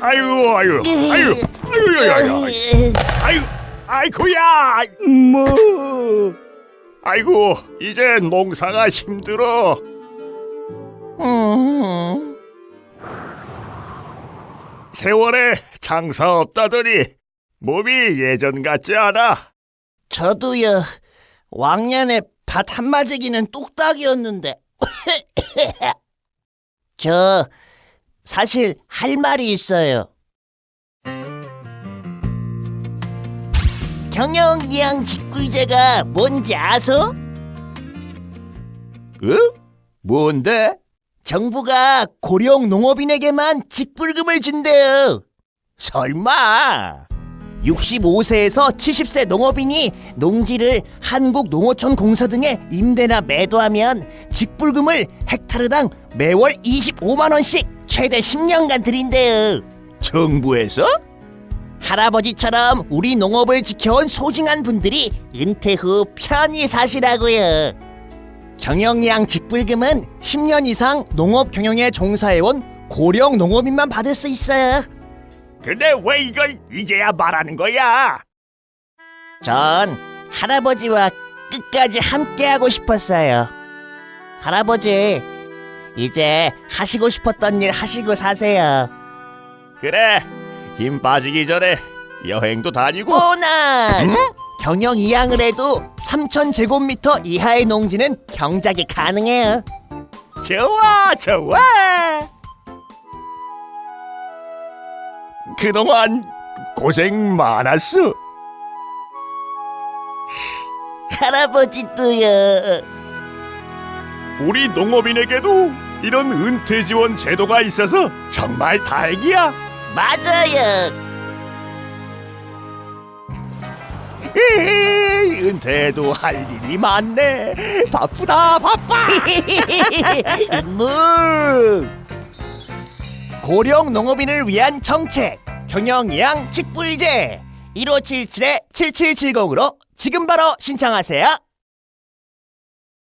아유 아유 아유 아유 야야 아유 아이쿠야 뭐? 아이고 이제 농사가 힘들어 음, 세월에 장사 없다더니 몸이 예전 같지 않아 저도요. 왕년에 밭 한마지기는 뚝딱이었는데. 저 사실 할 말이 있어요. 경영이양 직불제가 뭔지 아소? 어? 뭔데? 정부가 고령 농업인에게만 직불금을 준대요. 설마 65세에서 70세 농업인이 농지를 한국농어촌 공사 등에 임대나 매도하면 직불금을 헥타르당 매월 25만 원씩 최대 10년간 드린대요. 정부에서? 할아버지처럼 우리 농업을 지켜온 소중한 분들이 은퇴 후 편히 사시라고요. 경영량 직불금은 10년 이상 농업 경영에 종사해온 고령 농업인만 받을 수 있어요. 근데 왜 이걸 이제야 말하는 거야? 전 할아버지와 끝까지 함께하고 싶었어요. 할아버지, 이제 하시고 싶었던 일 하시고 사세요. 그래 힘 빠지기 전에 여행도 다니고 오나 경영 이양을 해도 3천 제곱미터 이하의 농지는 경작이 가능해요. 좋아 좋아 그동안 고생 많았어. 할아버지도요. 우리 농업인에게도 이런 은퇴 지원 제도가 있어서 정말 다행이야. 맞아요. 에헤이, 은퇴해도 할 일이 많네. 바쁘다 바빠. 무 고령 농업인을 위한 정책 경영이양 직불제 1577-7770으로 지금 바로 신청하세요.